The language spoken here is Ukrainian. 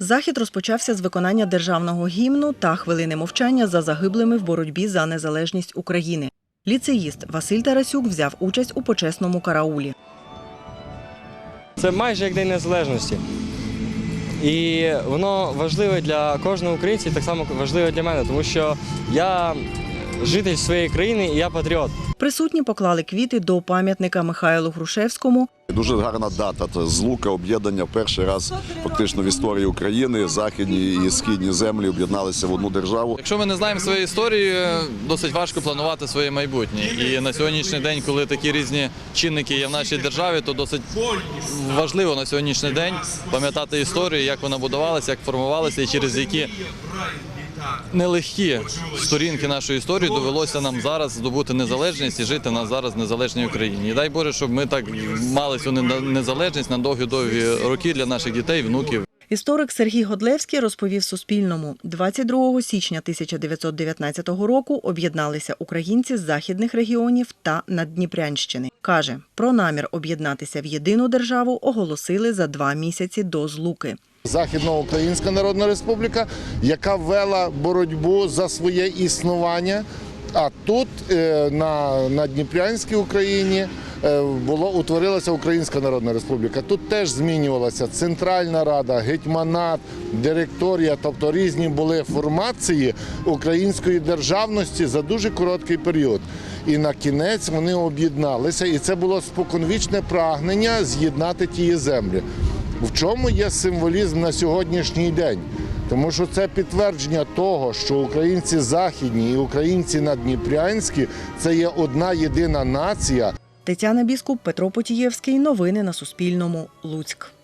Захід розпочався з виконання державного гімну та хвилини мовчання за загиблими в боротьбі за незалежність України. Ліцеїст Василь Тарасюк взяв участь у почесному караулі. Це майже як День Незалежності. І воно важливе для кожного українця, і так само важливе для мене, тому що я житель своєї країни і я патріот. Присутні поклали квіти до пам'ятника Михайлу Грушевському. Дуже гарна дата. Це злука об'єднання перший раз фактично в історії України. Західні і східні землі об'єдналися в одну державу. Якщо ми не знаємо своєї історії, досить важко планувати своє майбутнє. І на сьогоднішній день, коли такі різні чинники є в нашій державі, то досить важливо на сьогоднішній день пам'ятати історію, як вона будувалася, як формувалася і через які нелегкі сторінки нашої історії довелося нам зараз здобути незалежність і жити на зараз незалежній Україні. І дай Боже, щоб ми так мали цю незалежність на довгі-довгі роки для наших дітей, внуків. Історик Сергій Годлевський розповів Суспільному, 22 січня 1919 року об'єдналися українці з західних регіонів та Наддніпрянщини. Каже, про намір об'єднатися в єдину державу оголосили за два місяці до злуки. Західноукраїнська Народна Республіка, яка вела боротьбу за своє існування. А тут е, на, на Дніпрянській Україні е, було утворилася Українська Народна Республіка. Тут теж змінювалася Центральна Рада, гетьманат, директорія, тобто різні були формації української державності за дуже короткий період. І на кінець вони об'єдналися, і це було споконвічне прагнення з'єднати ті землі. В чому є символізм на сьогоднішній день? Тому що це підтвердження того, що українці західні і українці надніпрянські це є одна єдина нація. Тетяна Біскуп, Петро Потієвський. Новини на Суспільному. Луцьк.